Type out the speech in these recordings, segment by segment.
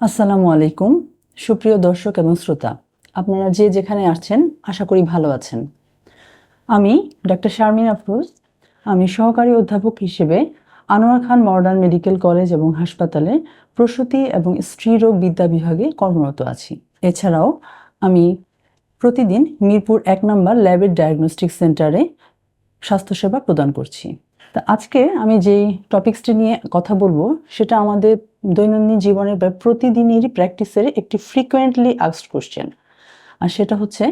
আসসালামু আলাইকুম। সুপ্রিয় দর্শক এবং শ্রোতা, আপনারা যে যেখানে আসছেন, আশা করি ভালো আছেন। আমি ডক্টর শারমিন আফরোজ, আমি সহকারী অধ্যাপক হিসেবে Anwar Khan modern medical college এবং হাসপাতালে প্রসূতি এবং স্ত্রীরোগ বিদ্যা বিভাগে কর্মরত আছি। এছাড়াও আমি প্রতিদিন মিরপুর এক নম্বর ল্যাবের ডায়াগনস্টিক সেন্টারে স্বাস্থ্যসেবা প্রদান করছি। তা আজকে আমি যেই টপিক্সটি নিয়ে কথা বলব, সেটা আমাদের দৈনন্দিন জীবনের বা প্রতিদিনেরই প্র্যাকটিসের একটি ফ্রিকোয়েন্টলি আস্কড কোশ্চেন আর সেটা হচ্ছে,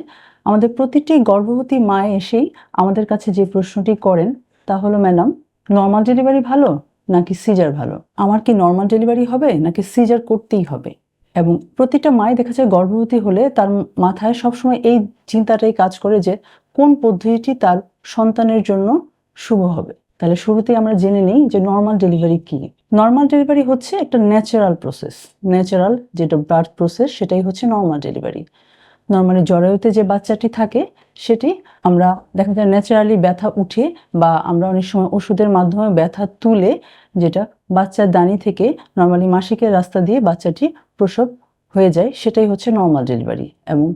আমাদের প্রতিটি গর্ভবতী মায়ে এসেই আমাদের কাছে যে প্রশ্নটি করেন, তা হলো, ম্যাডাম নর্মাল ডেলিভারি ভালো নাকি সিজার ভালো? আমার কি নর্মাল ডেলিভারি হবে নাকি সিজার করতেই হবে? এবং প্রতিটা মায় দেখা যায় গর্ভবতী হলে তার মাথায় সবসময় এই চিন্তাটাই কাজ করে যে কোন পদ্ধতিটি তার সন্তানের জন্য শুভ হবে। তাহলে শুরুতেই আমরা জেনে নিই যে নর্মাল ডেলিভারি কি। নর্মাল ডেলিভারি হচ্ছে একটা ন্যাচারাল প্রসেস ন্যাচারাল যেটা বার্থ প্রসেস সেটাই হচ্ছে নর্মাল ডেলিভারি নর্মালি জরায়ুতে যে বাচ্চাটি থাকে, সেটি আমরা দেখা যায় ন্যাচারালি ব্যথা উঠে বা আমরা অনেক সময় ওষুধের মাধ্যমে ব্যথা তুলে যেটা বাচ্চার দানি থেকে নর্মালি মাসিকের রাস্তা দিয়ে বাচ্চাটি প্রসব হয়ে যায়, সেটাই হচ্ছে নর্মাল ডেলিভারি এবং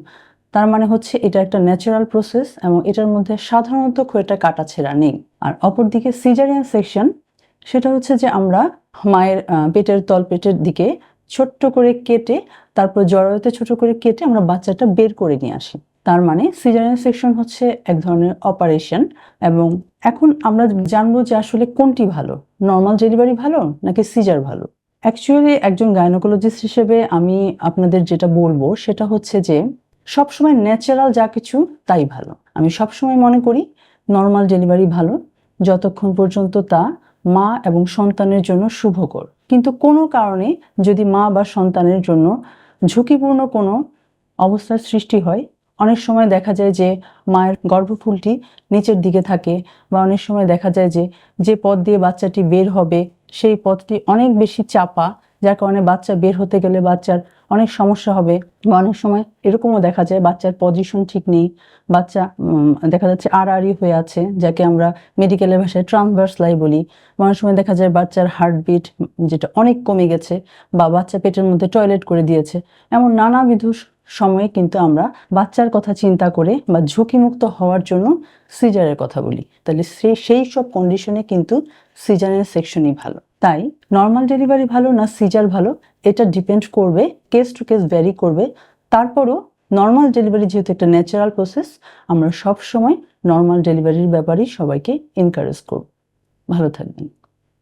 তার মানে হচ্ছে এটা একটা ন্যাচারাল প্রসেস এবং এটার মধ্যে সাধারণত খুব একটা কাটাছেঁড়া নেই। আর অপরদিকে সিজারিয়ান সেকশন সেটা হচ্ছে যে আমরা মায়ের পেটের তল পেটের দিকে ছোট্ট করে কেটে, তারপর জরায়ুতে ছোট করে কেটে আমরা বাচ্চাটা বের করে নিয়ে আসি। তার মানে সিজারিয়ান সেকশন হচ্ছে এক ধরনের অপারেশন এবং এখন আমরা জানব যে আসলে কোনটি ভালো নর্মাল ডেলিভারি ভালো নাকি সিজার ভালো? অ্যাকচুয়ালি একজন গাইনোকোলজিস্ট হিসেবে আমি আপনাদের যেটা বলব সেটা হচ্ছে যে সবসময় ন্যাচারাল যা কিছু তাই ভালো। আমি সবসময় মনে করি নর্মাল ডেলিভারি ভালো যতক্ষণ পর্যন্ত তা মা এবং সন্তানের জন্য শুভকর। কিন্তু কোনো কারণে যদি মা বা সন্তানের জন্য ঝুঁকিপূর্ণ কোনো অবস্থার সৃষ্টি হয়, অনেক সময় দেখা যায় যে মায়ের গর্ভফুলটি নিচের দিকে থাকে বা অনেক সময় দেখা যায় যে যে পথ দিয়ে বাচ্চাটি বের হবে, সেই পথটি অনেক বেশি চাপা যার কারণে বাচ্চা বের হতে গেলে বাচ্চার অনেক সমস্যা হবে। বা অনেক সময় এরকমও দেখা যায় বাচ্চার পজিশন ঠিক নেই, বাচ্চা দেখা যাচ্ছে আড়াআড়ি হয়ে আছে, যাকে আমরা মেডিকেলের ভাষায় ট্রান্সভার্স লাই বলি। অনেক সময় দেখা যায় বাচ্চার হার্টবিট যেটা অনেক কমে গেছে বা বাচ্চা পেটের মধ্যে টয়লেট করে দিয়েছে। এমন নানাবিধ সময়ে কিন্তু আমরা বাচ্চার কথা চিন্তা করে বা ঝুঁকিমুক্ত হওয়ার জন্য সিজারের কথা বলি। তাহলে সেই সেই সব কন্ডিশনে কিন্তু সিজারের সেকশনই ভালো। তাই নর্মাল ডেলিভারি ভালো না সিজার ভালো, এটা ডিপেন্ড করবে কেস টু কেস ভ্যারি করবে। তারপরও নর্মাল ডেলিভারি যেহেতু একটা ন্যাচারাল প্রসেস আমরা সব সময় নর্মাল ডেলিভারির ব্যাপারেই সবাইকে এনকারেজ করব। ভালো থাকবেন।